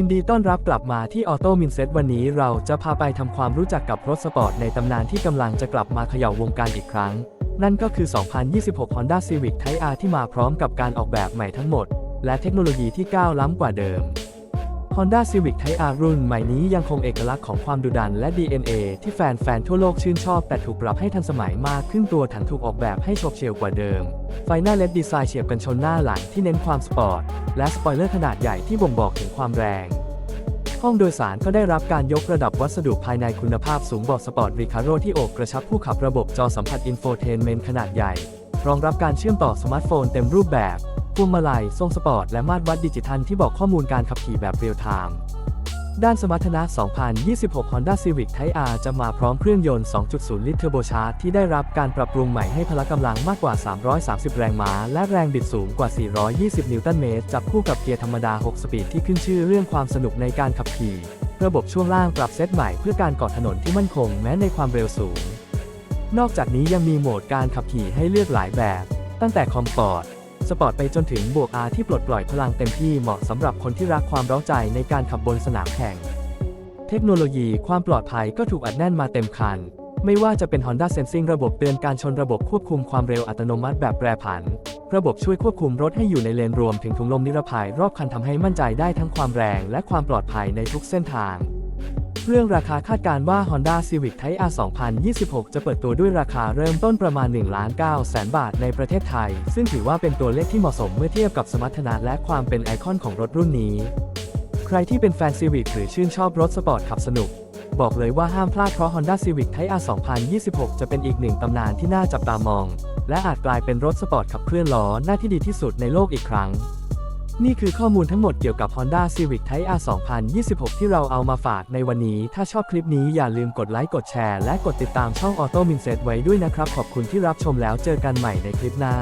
ยินดีต้อนรับกลับมาที่ออโต้มินเซ็ตวันนี้เราจะพาไปทำความรู้จักกับรถสปอร์ตในตำนานที่กำลังจะกลับมาเขย่าวงการอีกครั้ง นั่นก็คือ 2026 Honda Civic Type R ที่มาพร้อมกับการออกแบบใหม่ทั้งหมด และเทคโนโลยีที่ก้าวล้ำกว่าเดิม Honda Civic Type R รุ่นใหม่นี้ยังคงเอกลักษณ์ของความดุดันและ DNA ที่แฟนๆ ทั่วโลกชื่นชอบ แต่ถูกปรับให้ทันสมัยมากขึ้นตัวถังถูกออกแบบให้โฉบเฉี่ยวกว่าเดิม ไฟหน้าเลดดีไซน์เฉียบกันชนหน้าหลังที่เน้นความสปอร์ต และสปอยเลอร์ขนาดใหญ่ที่บ่งบอกถึงความแรง ห้องโดยสารก็ได้รับการยกระดับวัสดุภายในคุณภาพสูงบาะสปอร์ตรีคาโรที่โอบกระชับผู้ขับระบบจอสัมผัสอินโฟเทนเมนต์ขนาดใหญ่ รองรับการเชื่อมต่อสมาร์ทโฟนเต็มรูปแบบ พวงมาลัย ทรงสปอร์ต และมาตรวัดดิจิทัลที่บอกข้อมูลการขับขี่แบบเรียลไทม์ด้านสมรรถนะ 2026 Honda Civic Type R จะมาพร้อมเครื่องยนต์ 2.0 ลิตรเทอร์โบชาร์จที่ได้รับการปรับปรุงใหม่ให้พละกำลังมากกว่า 330 แรงม้า และแรงบิดสูงกว่า 420 นิวตันเมตร จับคู่กับเกียร์ธรรมดา 6 สปีดที่ขึ้นชื่อเรื่องความสนุกในการขับขี่ ระบบช่วงล่างปรับเซตใหม่เพื่อการเกาะถนนที่มั่นคงแม้ในความเร็วสูง นอกจากนี้ยังมีโหมดการขับขี่ให้เลือกหลายแบบ ตั้งแต่คอมฟอร์ต สปอร์ตไปจนถึงบวก R ที่ปลดปล่อยพลังเต็มที่เหมาะสำหรับคนที่รักความร้าใจในการขับบนสนามแข่ง เทคโนโลยีความปลอดภัยก็ถูกอัดแน่นมาเต็มคัน ไม่ว่าจะเป็น Honda Sensing ระบบเตือนการชนระบบควบคุมความเร็วอัตโนมัติแบบแปรผัน ระบบช่วยควบคุมรถให้อยู่ในเลนรวมถึงถุงลมนิรภัยรอบคันทำให้มั่นใจได้ทั้งความแรงและความปลอดภัยในทุกเส้นทาง เรื่องราคาคาดการณ์ว่า Honda Civic Type R 2026 จะเปิดตัวด้วยราคาเริ่มต้นประมาณ1ล้าน9แสนบาทในประเทศไทย ซึ่งถือว่าเป็นตัวเลขที่เหมาะสมเมื่อเทียบกับสมรรถนะและความเป็นไอคอนของรถรุ่นนี้ ใครที่เป็นแฟน Civic หรือชื่นชอบรถสปอร์ตขับสนุก บอกเลยว่าห้ามพลาดเพราะ Honda Civic Type R 2026 จะเป็นอีกหนึ่งตำนานที่น่าจับตามอง และอาจกลายเป็นรถสปอร์ตขับเคลื่อนล้อหน้าที่ดีที่สุดในโลกอีกครั้ง นี่คือข้อมูลทั้งหมดเกี่ยวกับ Honda Civic Type R 2026 ที่เราเอามาฝากในวันนี้ ถ้าชอบคลิปนี้อย่าลืมกดไลค์กดแชร์และกดติดตามช่อง Auto m i n s e t ไว้ด้วยนะครับ ขอบคุณที่รับชมแล้วเจอกันใหม่ในคลิปหน้า